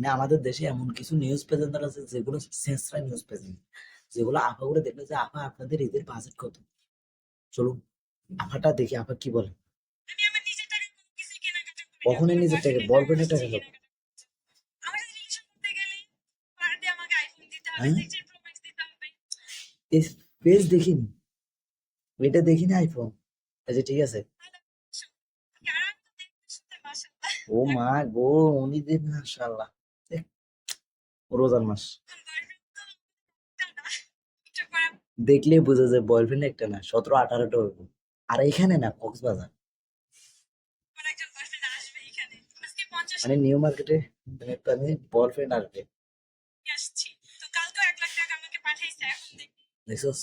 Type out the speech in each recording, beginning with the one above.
মানে আমাদের দেশে এমন কিছু নিউজ প্রেজেন্টার আছে যেগুলো সেন্সরা নিউজ প্রেজেন্ট যেগুলো আপা করে দেখলে যে আপা আপনাদের ঈদের বাজেট কত? চলুন আপাটা দেখি আপা কি বলে। কখনোই নিজের টাকা দিতে হবে এই পেজ দেখিনি। এটা দেখিনি আইফোন আচ্ছা ঠিক আছে। ও মা গো উনি দেন মাশাআল্লাহ। দেখ, রোজার মাস। দেখলে বোঝা যায় বয়ফ্রেন্ড একটা না, সতেরো আঠারোটা হইব। আর এখানে না, কক্সবাজার। মানে নিউ মার্কেটে বয়ফ্রেন্ড আসবে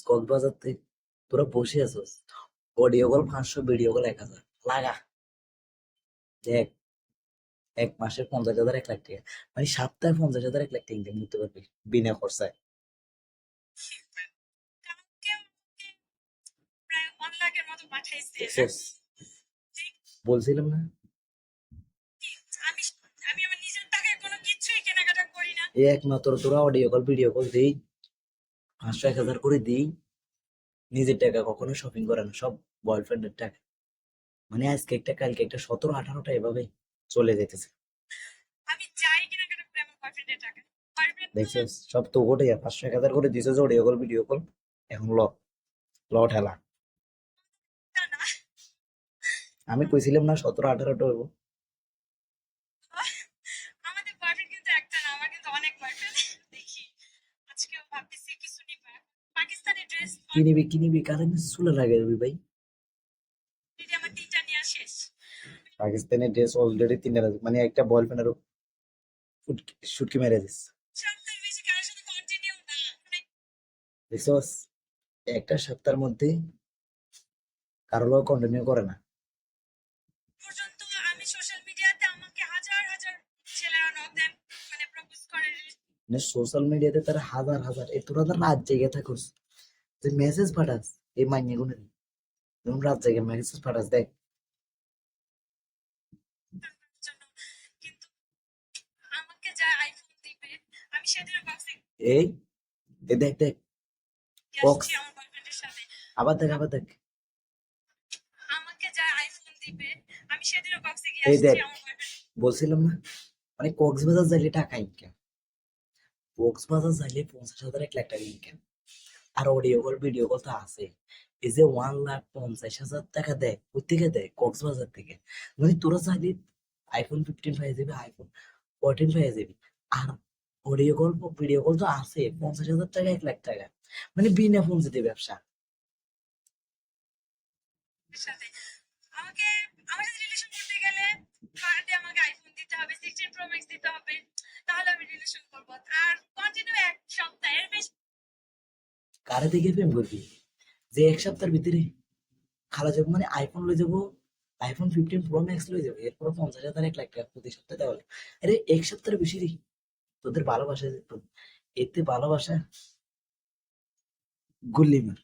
কক্সবাজার থেকে তোরা বসে আছস অডিও কল পাঁচশো ভিডিও কল এক হাজার। লাগা। দেখ এক মাসে পঞ্চাশ হাজার এক লাখ টাকা। মানে সপ্তাহে পঞ্চাশ হাজার এক লাখ টাকা ইনকাম করতে পারবি বিনা খরচায়। বলছিলাম না? একমাত্র তোরা অডিও কল ভিডিও কল দেই পাঁচশো এক হাজার করে দিই নিজের টাকা কখনো শপিং করে না সব বয়ফ্রেন্ডের টাকা। মানে আজকে একটা কালকে একটা সতেরো আঠারোটা এভাবে চলে যেতেছে। আমি বয়ফ্রেন্ডের টাকা বয়ফ্রেন্ড সব তো গোটে পাঁচশো এক হাজার করে দিছে যে অডিও কল ভিডিও কল এখন ল ল ঠেলা। আমি কইছিলাম না সতেরো আঠারোটা হইব। কি নিবি কি নিবি? কারণ চুলে লাগে ভাই অলরেডি আমার তিনটা নেওয়া শেষ পাকিস্তানের ড্রেস অলরেডি তিনটা। মানে একটা বয়ফ্রেন্ড আরও শুটকি মেরে দিস। দেখছস একটা সপ্তাহের মধ্যে কারও কন্টিনিউ করে না। সোশ্যাল মিডিয়াতে তারা হাজার হাজার, এ তোরা রাত জেগে থাকস। তুই মেসেজ পাঠাস, এই মাইনে তুমি রাত জেগে মেসেজ পাঠাস, দেখ। এই দেখ দেখ। আবার দেখ আবার দেখ। আমাকে যা আইফোন দিবে আমি সেদিনও বক্সে গিয়ে এই দেখ। বলছিলাম না মানে কক্সবাজার যাইলে টাকা ইনকাম কক্সবাজার যাইলে পঞ্চাশ হাজার এক লাখ টাকা ইনকাম আর অডিও কল ভিডিও কল তো আছে। এই যে ওয়ান লাখ পঞ্চাশ হাজার টাকা দেয় কোথেকে দেয় কক্সবাজার থেকে। মানে তোরা চাইলে আইফোন ফিফটিন পাই যাবি আইফোন ফোরটিন পাই যাবি। আর অডিও কল ভিডিও কল তো আছে পঞ্চাশ হাজার টাকা এক লাখ টাকা। মানে বিনা পঞ্চায়েতে ব্যবসা। আমাকে আমার রিলেশন করতে গেলে পার আমাকে আইফোন দিতে হবে সিক্সটিন প্রো ম্যাক্স দিতে হবে তাহলে আমি রিলেশন করব। আর কন্টিনিউ এক সপ্তাহের বেশি কারে থেকে প্রেম করবি? যে এক সপ্তাহের ভিতরে খালা যাব মানে আইফোন লয়ে যাব আইফোন ফিফটিন প্রো ম্যাক্স লয়ে যাব এরপর পঞ্চাশ হাজার এক লাখ টাকা প্রতি সপ্তাহে দেওয়া। আরে এক সপ্তাহের বেশি রে তোদের ভালোবাসা এতে ভালোবাসা গুল্লি মার।